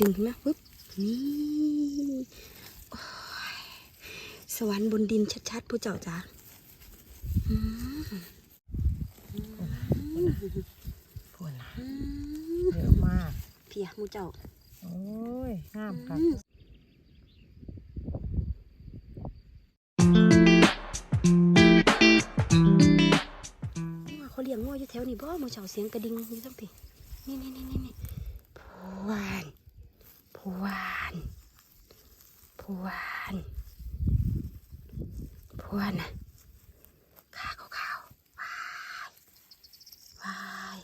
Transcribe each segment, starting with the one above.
ดึงขึ้นมาปุ๊บนี่สวรรค์บนดินชัดๆผู้เจ้าจ้าอืมปวดนะอืเยอะมากเพียหมูเจ้า โอ้ยงามครับเขาเลี้ยงงัวอยู่แถวนี้บ่มูเจ้าเสียงกระดิ่งอยู่ทั้งพี่นี่นี่นี่นี่นี่พวานพวานพวานพ วานะขาขาวๆวายวาย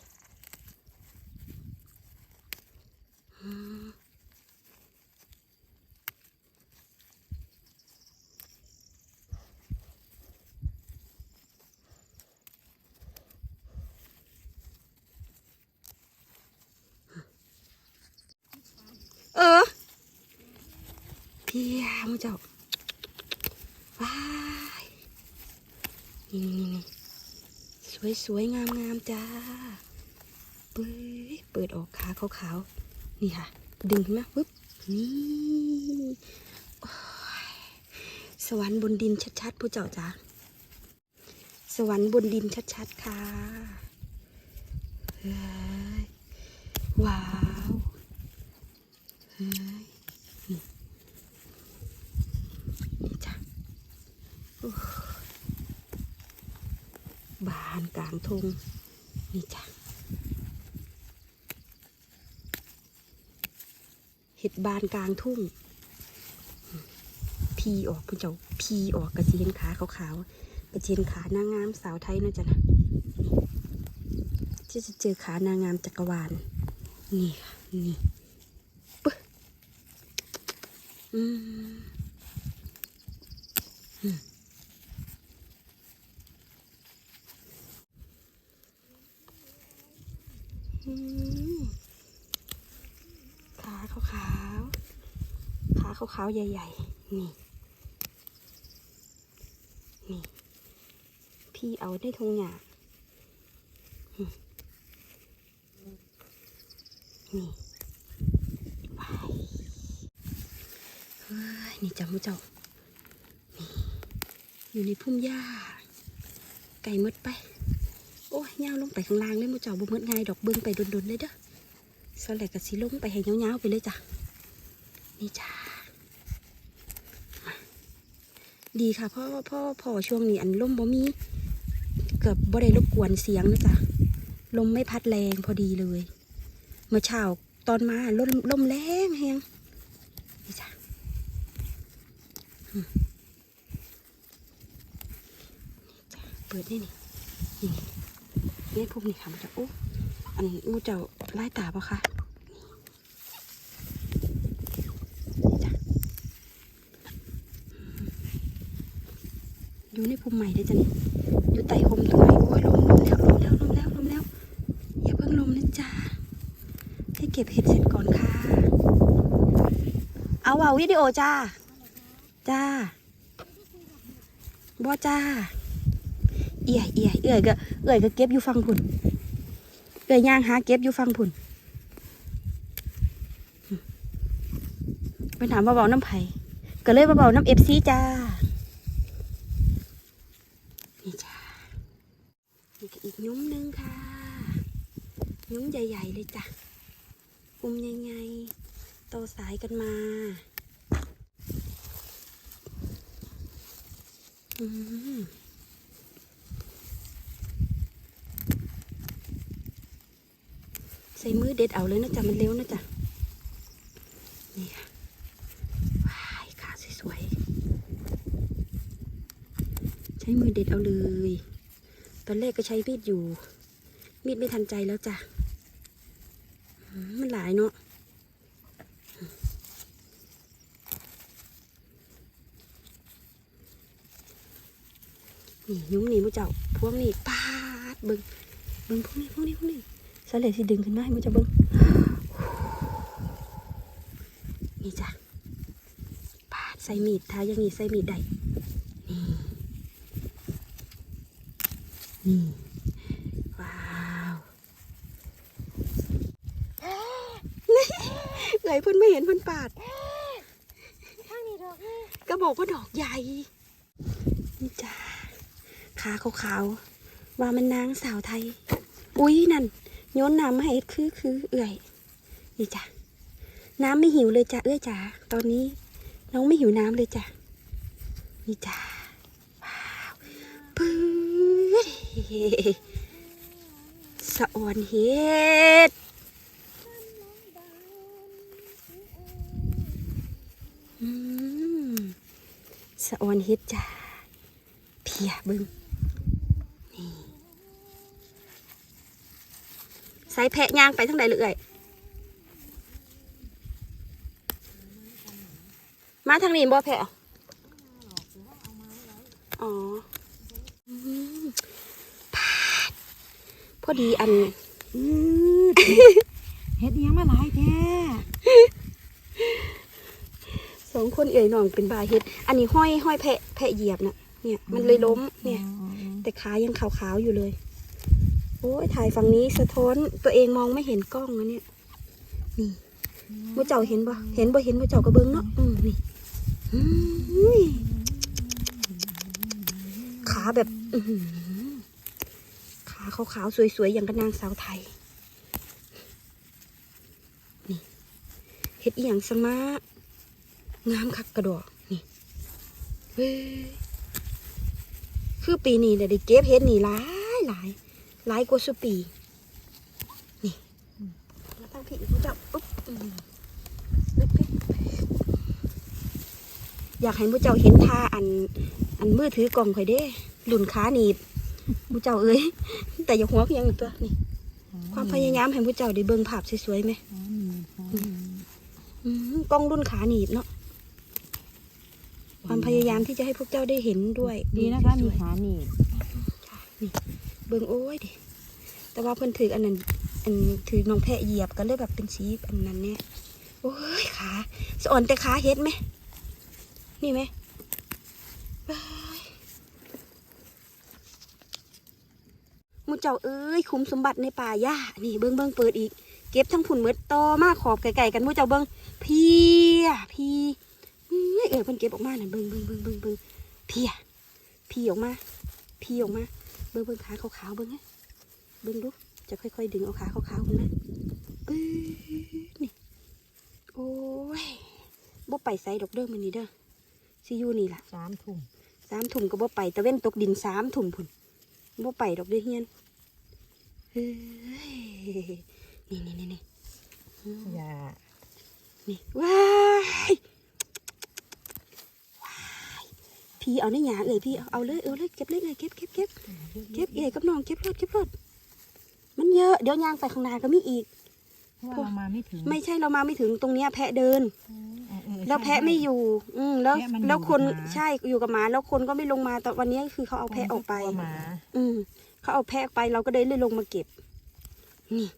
เออพี่ยามูเจ้าว้าย นี่นี่นี่สวยสวยงามงามจ้าเปิดเปิดออกขาขาวๆนี่ค่ะ ดึงขึ้นมาปุ๊บนี่สวรรค์บนดินชัดๆผู้เจ้าจ้าสวรรค์บนดินชัดๆค่ะว้าว เฮ้ยนี่นี่จ้ะอู้บานกลาง ทงนี่จ้ะเห็ดบานกลางทุ่ง พีออกพุ่นเจ้าพีออกกระเจียนขาขาวๆกระเจียนขานางงามสาวไทยนะจ๊ะนะที่จะเจอขานางงามจักรวาลนี่ค่ะนี่อืมอืมอืม ขาขาวขาวๆขาขาวขาวๆใหญ่ ๆ นี่ นี่ พี่เอาได้ทงหยานี่ไปเฮ้ยนี่จ้ะมูเจ้านี่ อยู่ในพุ่มหญ้า ไก่มดไป ยย่าวลงไปข้างล่างเลยมูเจ้าบ่มดง่ายดอกเบิ้งไปดนๆเลยเด้อสแลกกับสีลงไปให้เงาวๆไปเลยจ้ะนี่จ้าดีค่ะพราะเพราะพอช่วงนี้อันลมบ่มีเกือบบ่ได้รบกวนเสียงนะจ๊ะลมไม่พัดแรงพอดีเลย เมื่อเช้าตอนมาลมลมแรงแฮงนี่จ้ะเปิดได้นี่นี่ นี่พวกนี้ค่ะมันจะโอ้อันมูเจ้าไล่ตาปะคะอยู่ในภูมิใหม่ได้จ้ะนี่อยู่ไต่โฮมตัวไหนโอ้ยลมลมแล้วลมแล้วลมแล้วลมแล้วอย่าเพิ่งลมนะจ๊ะให้เก็บเห็ดเสร็จก่อนค่ะ เอาว่าวิดีโอจ้า จ้าบอจ้า เอี่ยเอี่ยเอื่อยก็เอื่อยก็เก็บอยู่ฟังพุ่นเอื่อยย่างหาเก็บอยู่ฟังพุ่นไปถามว่าเบาน้ำไผ่ก็เลยมาเบาน้ำเอฟซีจ้านี่จ้านี่ก็อีกยุ้มหนึงค่ะยุ้มใหญ่ๆเลยจ้ะอุ้มใหญ่ๆโตสายกันมาอืม ใส่มือเด็ดเอาเลยนะจ๊ะมันเร็วนะจ๊ะนี่ค่ะว้ายขาสวยๆใช้มือเด็ดเอาเลย ตอนแรกก็ใช้มีดอยู่ มีดไม่ทันใจแล้วจ้ะมันหลายเนาะนี่ยุ้มนี่มูเจ้าพวกนี้ปาดเบิงเบิงพวกนี้พวกนี้พวกนี้ สาเหลสิดึงขึ้นมาให้มูเจ้าเบิงนี่จ้ะปาดใส่มีดถ้าอย่างนี้ใส่มีดได้นี่นี่ว้าวเอ้อยเพิ่นไม่เห็นเพิ่นปาดข้างนี้ดอกนี่ก็บอกว่าดอกใหญ่นี่จ้าขาขาวๆว่ามันนางสาวไทย อุ้ยนั่น โยนน้ำมาให้คือคือเอื่อยนี่จ้ะน้ำไม่หิวเลยจ้ะเอื้อยจ้าตอนนี้น้องไม่หิวน้ำเลยจ้ะนี่จ้าว้าวปื๊ดสะออนเฮ็ดอืมสะออนเฮ็ดจ้าเพียบึง ใส่แพะย่างไปทั้งใดเลยเอ่ยมาทางนี้บ่แพะอ๋อพอดีอันเฮ็ดอิหยังมาหลายแท้สองคนเอ่ยน้องเป็นบาเฮ็ด อันนี้ห้อยห้อยแพะแพะเหยียบน่ะเนี่ย มันเลยล้มเนี่ย แต่ขายังขาวๆอยู่เลย โอ้ยถ่ายฝั่งนี้สะท้อนตัวเองมองไม่เห็นกล้องนะเนี่ยนี่มูเจ้าเห็นบ่เห็นบ่เห็นมูเจ้ากระเบิงเนาะอืมนี่ขาแบบขาขาวๆสวยๆอย่างกระนางสาวไทยนี่เฮ็ดอีหยังสมางามคักกระดอกนี่เฮ้ยคือปีนี้เนี่ยได้เก็บเห็ดนี่หลายหลาย หลายกว่าสุปี นี่มาตั้งพี่อีกผู้เจ้าอุ๊บอืมปึ๊บปึ๊บอยากให้ผู้เจ้าเห็นท่าอัน อันมือถือกล่องข่อยเด้หลุนขาหนีบผู้เจ้าเอ้ยแต่อย่าหัวเพียงตัวนี่ความพยายามให้ผู้เจ้าได้เบิ่งภาพสวยๆไหมอ๋อมีอ๋อมีอืมกล้องรุ่นขาหนีบเนาะความพยายามที่จะให้พวกเจ้าได้เห็นด้วย ดีนะคะสมีวยๆขาหนีบนี่เบิ่งโอ้ยดิแต่ว่าเพิ่นถืออันนั้นอันถือน้องแพะเหยียบก็เลยแบบเป็นสีอันนั้นเนี่ยโอ้ยขาสะอ่อนแต่ขาเฮ็ดไหมนี่ไหมมูเจ้าเอ้ยคุ้มสมบัติในป่าหญ้านี่เบิ่งเบิ่งเปิดอีก เก็บทั้งผุนเมดตอมาขอบไก่ๆกันมูเจ้าเบิ่งเพียพีเอ้ยเออเพิ่นเก็บออกมาหน่ะเบิ่งเบิ่งเบิ่งเบิ่งเบิ่งเพียพีออกมาพีออกมา เบิ่งเบิ่งขาขาวๆเบิ่งนะเบิ่งดูจะค่อยๆดึงเอาขาขาวๆขึ้นมาปื๊ดนี่โอ้ยบ่ไปไสดอกเด้อมันนี่เด้อซิอยู่นี่ล่ะสามถุงสามถุ่มก็บ่ไปตะเว้นตกดินสามถุ่มพุ่นบ่ไปดอกเด้อเฮียนเฮ้ยนี่นี่นี่นี่อืมอย่านี่ว้ายว้าย พี่เอาในหยาเอ้ยพี่เอาเอาเลยเอาเลยเก็บเลยเอ้ยเก็บเก็บเก็บเก็บเอ๋กับน้องเก็บรถเก็บรถมันเยอะเดี๋ยวยางไปข้างหน้าก็มีอีกเพราะว่าเรามาไม่ถึงไม่ใช่เรามาไม่ถึงตรงเนี้ยแพะเดิน เออเออแล้วแพะไม่อยู่ อืมแล้วแพะมันอยู่แล้วคนกับหมา ใช่อยู่กับหมาแล้วคนก็ไม่ลงมาแต่วันนี้คือเขาเอาแพะออกไปกลัวหมาอืมเขาเอาแพะออกไปเราก็เลยเลยลงมาเก็บ นี่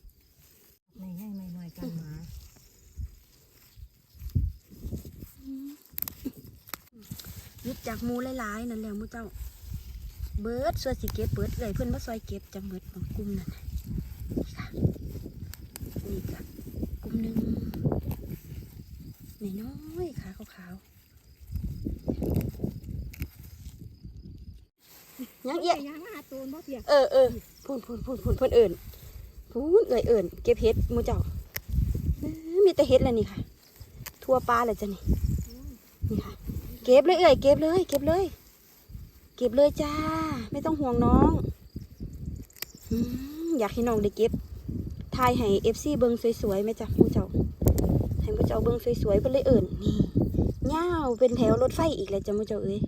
ไม่ให้ไม่น้อยกันหมา ยึดจากหมูหลายๆนั่นแหละหมูเจ้า เบิร์ดส่วนสิเก็บเบิร์ดเลยเพื่อนมาซอยเก็บจากเบิร์ดของกลุ่มนั่นน่ะนี่ค่ะนี่ค่ะกลุ่มหนึ่งนี่น้อยๆขาขาวๆยังเอียยังอาตูนบ่เพียเออเออพูนพูนพูนพูนพูนเอิ่นพูนเอ่ยเอิ่นเก็บเห็ดหมูเจ้าเอ้อมีแต่เห็ดแล้วนี่ค่ะ ทั่วปลาเลยจ้ะนี่นี่ค่ะ เก็บเลยเอ่ยเก็บเลย เก็บเลย เก็บเลยจ้า ไม่ต้องห่วงน้องอยากให้น้องได้เก็บทายให้เอฟซีเบิ้งสวยๆไหมจ้ะหมูเจ้าให้หมูเจ้าเบิ้งสวยๆเพิ่นเลยเอิ่นนี่ย่าวเป็นแถวรถไฟอีกเลยจ้ะหมูเจ้าเอ้ย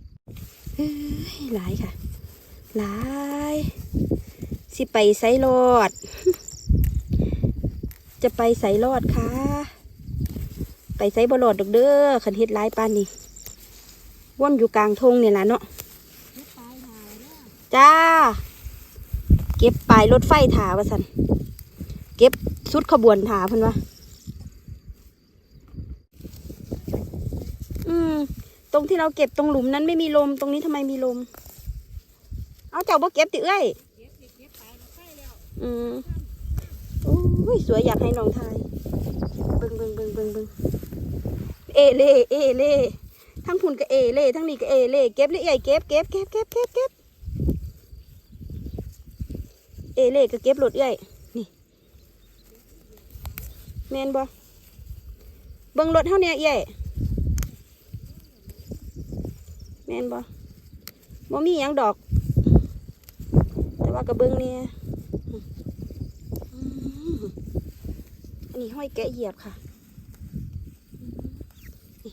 หลายค่ะ หลาย สิไปไสรอด จะไปไสรอดค่ะ ไปไสบรอดดอกเด้อคันเฮ็ดลายปานนี่ ว่อนอยู่กลางทงเนี่ยล่ะเนาะจ้า เก็บปลายรถไฟถาว่าสันเก็บสุดขบวนถาเพิ่นว่าอืม ตรงที่เราเก็บตรงหลุมนั้นไม่มีลม ตรงนี้ทำไมมีลม เอาเจ้าบ่เก็บติเอ้ยอืมโอ้ยสวยอยากให้น้องทาย เบิ่งเบิ่งเบิ่งเบิ่งเบิ่งเอเล่เอเล่ ทั้งพุ่นก็เอเล่ทั้งนี้ก็เอเล่เก็บเลยใหญ่เก็บเก็บเก็บเก็บเก็บเก็บเอเล่ก็เก็บรถใหญ่นี่แมนบ่เบิ่งรถเท่านี้ใหญ่แมนบ่บ่มีหยังดอก แต่ว่ากระเบื้องเนี่ยอันนี้ห้อยแกะเหยียบค่ะนี่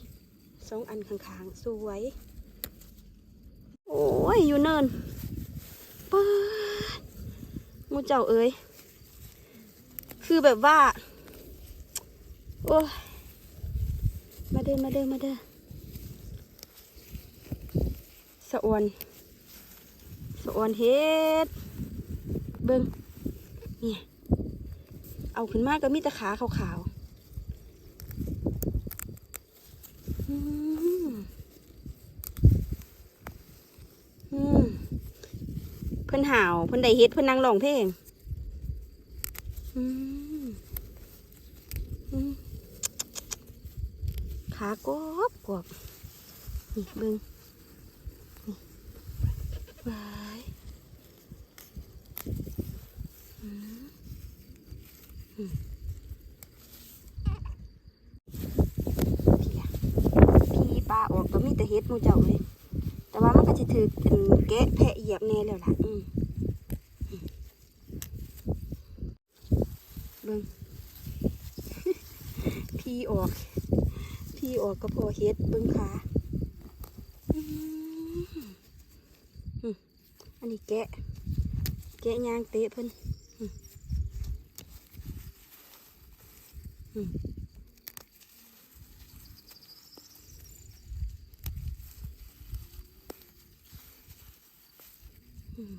ส องอันข้างๆ สวย โอ้ย อยู่เนินป้าดหมูเจ้าเอ้ย คือแบบว่า โอ้ย มาเด้อมาเด้อมาเด้อสะอวนสะอวนเฮ็ด เบิ้งเนี่ยเอาขึ้นมาก็มีแต่ขาขาวๆอืมอืมเพิ่นได้เฮ็ดเพิ่นนั่งร้องเพลงขากรอบกรอบนี่เบิ้งนี่วายพี่อะพี่ปลาออกก็มีแต่เฮ็ดมูเจ้าเลย แต่ว่ามันก็จะถือเป็นแกะแพะเหยียบแน่แล้วล่ะ อืมอืมเบิ่งพี่ออก พี่ออกก็พอเฮ็ดเบิ่งขาอันนี้แกะ แกะยางเตะเพิ่นอืมอืม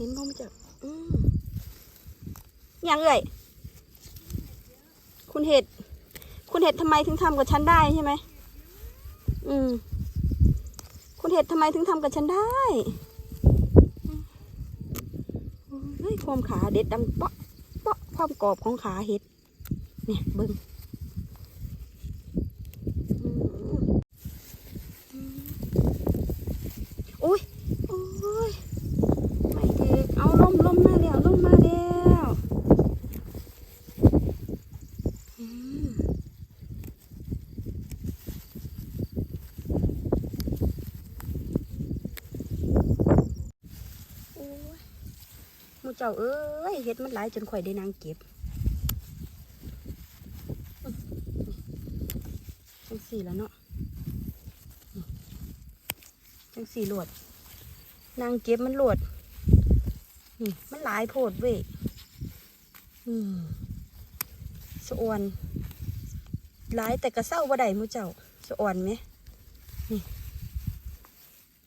เห็นบ่มาจับอืมยัง เอ่ยคุณเห็ด คุณเห็ดทำไมถึงทำกับฉันได้ใช่ไหมอืม คุณเห็ดทำไมถึงทำกับฉันได้เฮ้ยความขาเด็ดดังเปาะเปาะความกรอบของขาเห็ด เนี่ยเบิ้งอืมอืมอุ้ยโอ้ย ไม่เด็ก เอาล่มล่มมาแล้วล่มมาแล้วอืมโอ้ยหมูเจ้าเอ้ยเฮ็ดมันหลายจนข่อยได้นางเก็บจังสี่แล้วเนาะจังสี่โหลดนางเก็บมันโหลดนี่มันหลายโพดเว้ยอืมสะอวนหลายแต่กระเศร้าบ่ได้มูเจ้าสะอวนไหมนี่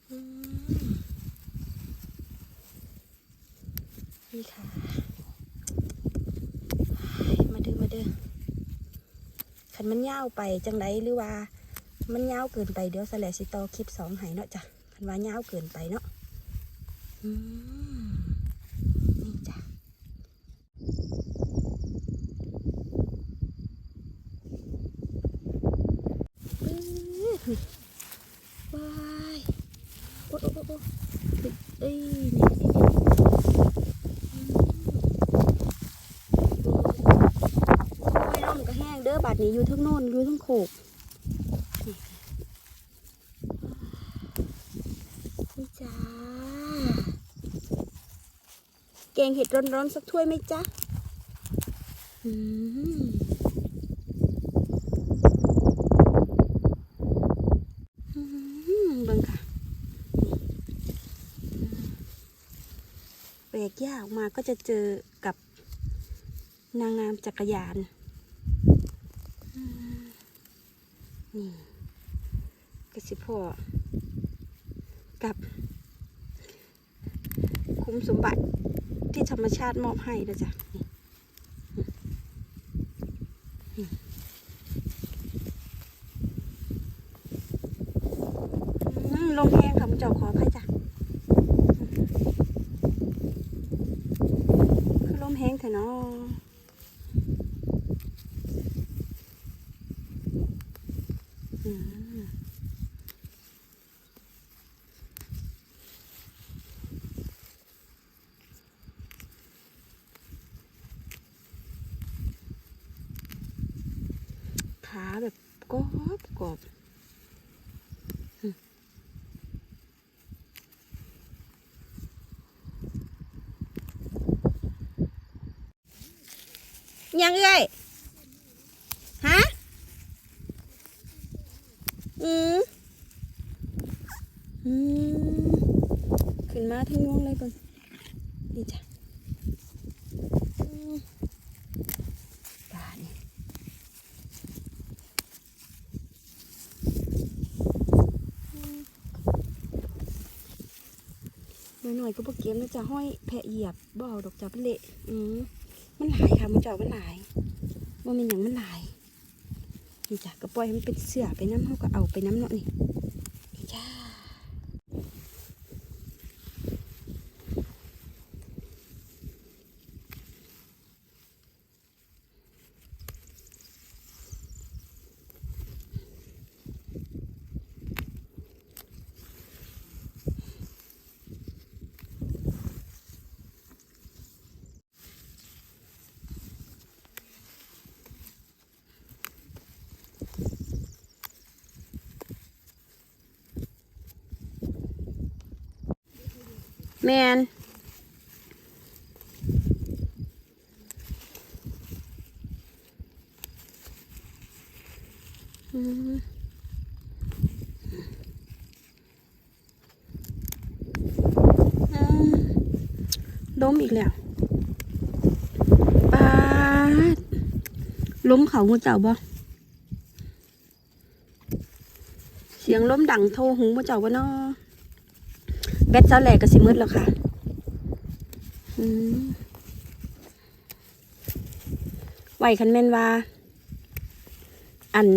อืม นี่ค่ะ มาเด้อมาเด้อขันมันยาวไปจังไรหรือว่า มันยาวเกินไปเดี๋ยวสแลสิต่อคลิปสองให้เนาะจ้ะคันว่ายาวเกินไปเนาะอืมนี่จ้ะนี่ว้ายโอ้โอ้โอ้โอ้เอ้ยนี่นี่นี่อืมโอ้ยลมก็แห้งเด้อบาดนี้อยู่ทั้งโน่นอยู่ทั้ งโขกนี่จ้า แกงเห็ดร้อนๆสักถ้วยไหมจ๊ะอืมอืมบิ่งค่ะแปลกยาออกมาก็จะเจอกับนางงามจักรยานอืม นี่กระสิพ่อกับคุ้มสมบัติที่ธรรมชาติมอบให้นะจ๊ะนี่ลมแห้งค่ะมุเจ้าขออภัยจ้ะคือลมแห้งเถอะเนาะอืม ขาแบบกรอบกรอบยังเอ้ยฮะ อืมอืมขึ้นมาทั้งยวงเลยเบิ่งนี่จ้ะอืมปลานี่อืมห น่อยก็บ่เก็บนะจ๊ะห้อยแพะเหยียบบ่เอาดอกจับเละอืมมันหลายค่ะมันเจาะมันหลายว่ามันอย่างมันหลายนี่จ้ะก็ปล่อยให้มันเป็นเสือไปน้ำเขาก็เอาไปน้ำเนาะนี่ แมนอืมล้มอีกแล้วปาดล้มเขางูเจ้าบ่เสียงล้มดังโทรหูมูเจ้าบ่เนาะ แบตเจ้าแหลกก็สิมืดแล้วค่ะอืมไหวคันแม่นว่า อัน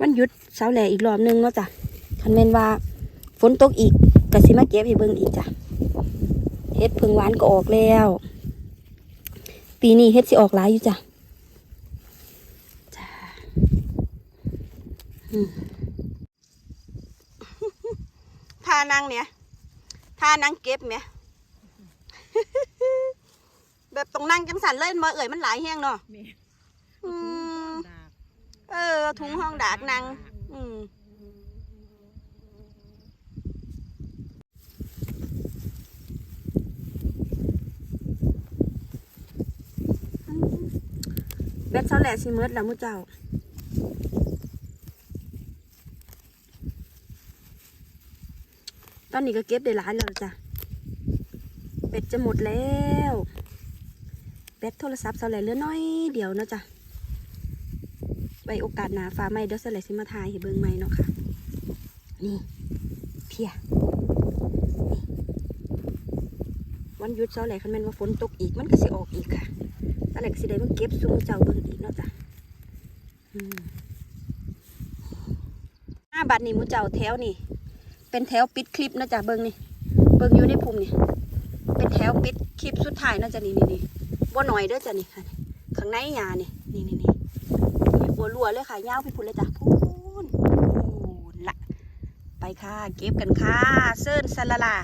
วันหยุดเสาแหลอีกรอบนึงเนาะจ้ะคันแม่นว่า ฝนตกอีกก็สิมาเก็บให้เบิ่งอีกจ้ะเฮ็ดเพึ่งหวานก็ออกแล้ว ปีนี้เฮ็ดสิออกหลายอยู่จ้ะจ้าอืม ท่านั่งเนี่ยท่านั่งเก็บเนี่ยแบบตรงนั่งจังสันเล่นมาเอ่ยมันหลายแห้งเนาะแม่อืมดากเออ ถุงห้องดากนั่งอืมเบ็ดเท่าแหล่สิเมิดแล้วมุเจ้า ตอนนี้ก็เก็บได้หลายแล้วจ้ะเป็ดจะหมดแล้วแบตโทรศัพท์เสาแหล่เลือน้อยเดี๋ยวเนาะจ้ะไว้โอกาสหนาฟ้าไม่เดี๋ยวเสาแหล่สิมาทายให้เบิ่งใหม่เนาะค่ะ นี่เพียวันหยุดเสาแหล่คันแม่นว่าฝนตกอีกมันก็สิออกอีกค่ะเสาแหล่ก็สิได้มาเก็บซุ่มเจ้าเบิ่งอีกเนาะจ้ะอ้าบาทนี่มูเจ้าแถวนี่ เป็นแถวปิดคลิปนะจ๊ะเบิ้งนี่เบิ้งอยู่ในภูมินี่เป็นแถวปิดคลิปสุดท้ายนะจ๊ะนี่นี่นี่บัวหน่อยเด้อจ้ะนี่ค่ะข้างในยานี่นี่นี่นี่บัวรัวเลยค่ะยาวไปพุ่นเลยจ้ะพูนพูนละไปค่ะเก็บกันค่ะเซิร์นซาลาลา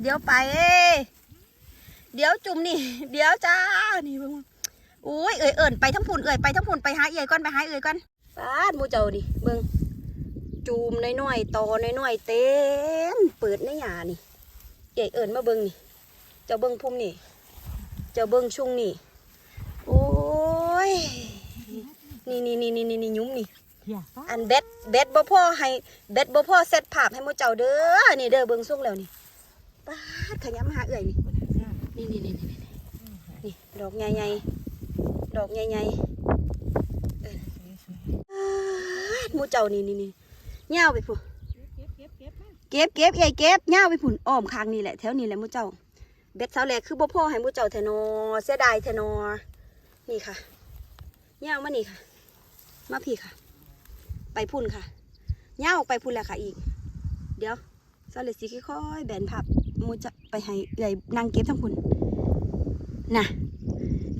เดี๋ยวไปเอ้ยเดี๋ยวจุ่มนี่ เดี๋ยวจ้า นี่เบิ่ง อุ้ยเอ่ยเอิ่นไปทั้งพุ่นเอ่ยไปทั้งพุ่นไปหาเอ่ยก่อนไปหาเอ่ยก่อนป้าดมูเจ้าดิเบิ่งจูมน้อยๆตอน้อยๆเต็มเปิดในหยานี่เอ่ยเอิ่นมาเบิ่งนี่ เจ้าเบิ่งพุ่มนี่ เจ้าเบิ่งชุ่งนี่ โอ้ยนี่นี่นี่นี่นี่นี่ยุ้มนี่อันเบ็ดเบ็ดบ่พ่อให้เบ็ดบ่พ่อเซตผักให้มูเจ้าเด้อนี่เด้อเบิ่งส่งแล้วนี่ป้าดขยำมาหาเอ่ยนี่นี่นี่นี่นี่นี่นี่ดอกใหญ่ๆ ดอกใหญ่ๆเอออ้าดหมูเจ้านี่นี่นี่เงาวไปพุ่นเก็บเก็บเก็บมาเก็บเก็บเอ้ยเก็บเงาวไปพุ่นอ้อมคางนี่แหละแถวนี้แหละหมูเจ้าเบ็ดสาวแหลกคือบ่พ่อให้หมูเจ้าแทนอเสียดายแทนอนี่ค่ะย่างมานี่ค่ะ มาพี่ค่ะ ไปพุ่นค่ะย่างออกไปพุ่นแหละค่ะอีก เดี๋ยวสาวแหลกสิค่อยๆแบนผับหมูจะไปให้ใหญ่นางเก็บทั้งพุ่นน่ะ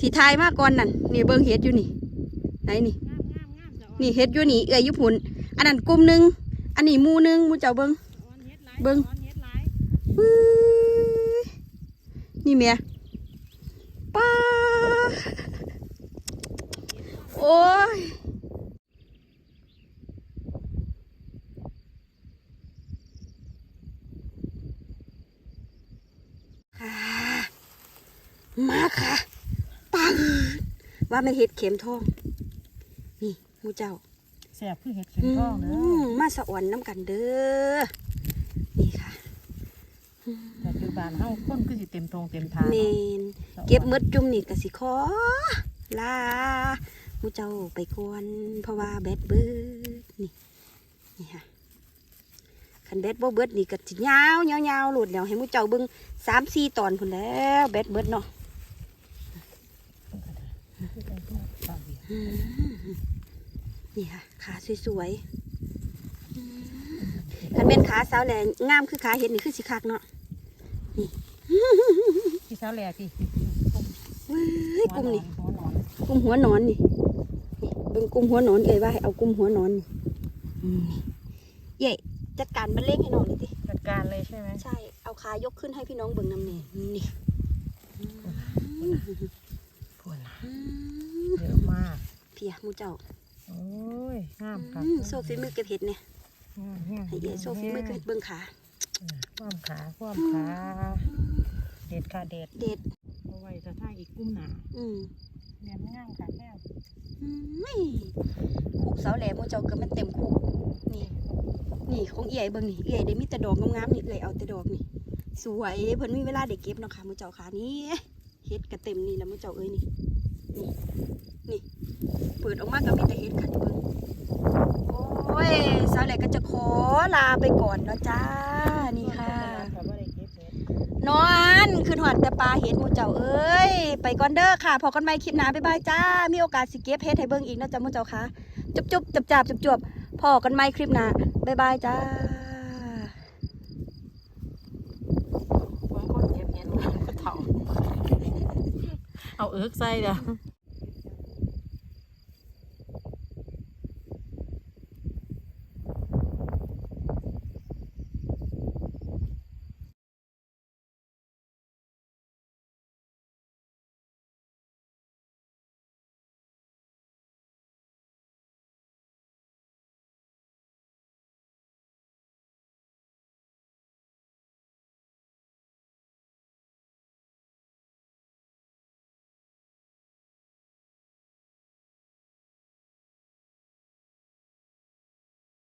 ที่ทายมาก่อนนั่นนี่เบิ่งเฮ็ดอยู่นี่ ไหนนี่งามงามงามจะอ่อนนี่เฮ็ดอยู่นี่เอ้ยอยู่พุ่นอันนั้นกลุ่มหนึงอันนี้หมู่หนึงหมูเจ้าเบิ่งอ่อนเฮ็ดหลายเบิ่งอ่อนเฮ็ดหลายปื้ยนี่เมียป้าโอ้ยค่ะ มาค่ะปัง ว่าไม่นเห็ดเข็มทอง นี่หมูเจ้าแซ่บคือเฮ็ดเข็มทองเด้อือมมาสะอ่อนน้ำกันเด้อ นี่ค่ะแต่ปัจจุบันเฮาคนคือสิเต็มทงเต็มทางเมนเก็บหมืดจุ่มนี่กสิขอลาหมูเจ้าไปกวนเพราะว่าแบดเบิดนี่นี่ค่ะคันแบดบ่เบิดนี่ก็สิยาวยาวยาวโหลดแล้วให้หมูเจ้าเบิ่งสามสี่ตอนพุ่นแล้วแบดเบิดเนาะอืม นี่ค่ะ ขาสวยๆอืมคันเป็นขาสาวแหลงงามคือขาเห็ดนี่คือสิคักเนาะพี่สาวแหลกพี่เว้ยกลุ่มนี่หัวนอนกลุ่มหัวนอนนี่นี่เบิ่งกลุ่มหัวนอนเอ่ยว่าให้เอากลุ่มหัวนอนนี่อืมเย่จัดการมันเล่งให้น้องเลยติจัดการเลยใช่ไหมใช่ เอาขายกขึ้นให้พี่น้องเบิ่งนำเนี่ยนี่พูดนะ อืม เยอะมาก เพียหมูเจ้าโอ้ยงามครับอืมโซฟีมือเก็บเห็ดเนี่ยงามงามให้เย่โซฟีมือเก็บเห็ดเบิ่งขาความขาความขาเด็ดค่ะเด็ดเด็ดเอาไว้จะท่าอีกกุ้มหนาอืมเรียนงามค่ะแก้วอืมขู่เสาแหลมหมูเจ้าก็มันเต็มขู่นี่นี่ของเอี่ยเบิ่งนี่เอี่ยได้มีแต่ดอกงามๆนี่เอ่ยเอาแต่ดอกนี่สวยเพิ่นมีเวลาได้เก็บเนาะค่ะหมูเจ้าค่ะนี่เฮ็ดก็เต็มนี่แล้วหมูเจ้าเอ้ยนี่นี่ นี่ เปิดออกมาก็มีแต่เฮ็ดค่ะนี่เบิ่งโอ้ยสาวแหลกก็จะขอลาไปก่อนเนาะจ้า นี่ค่ะค่ะว่าได้เก็บเห็ดนอนคือหอดแต่ปลาเห็ดหมูเจ้าเอ้ย ไปก่อนเด้อค่ะ พอกันใหม่คลิปหน้าบ๊ายบายจ้า มีโอกาสสิเก็บเฮ็ดให้เบิ่งอีกเนาะจ้าหมูเจ้าค่ะ จุบจุบจับจับจุบจบพอกันใหม่คลิปหน้าบ๊ายบายจ้าบางคนเก็บเห็ดบางคนก็เถาเอาเอิกใส่เด้อ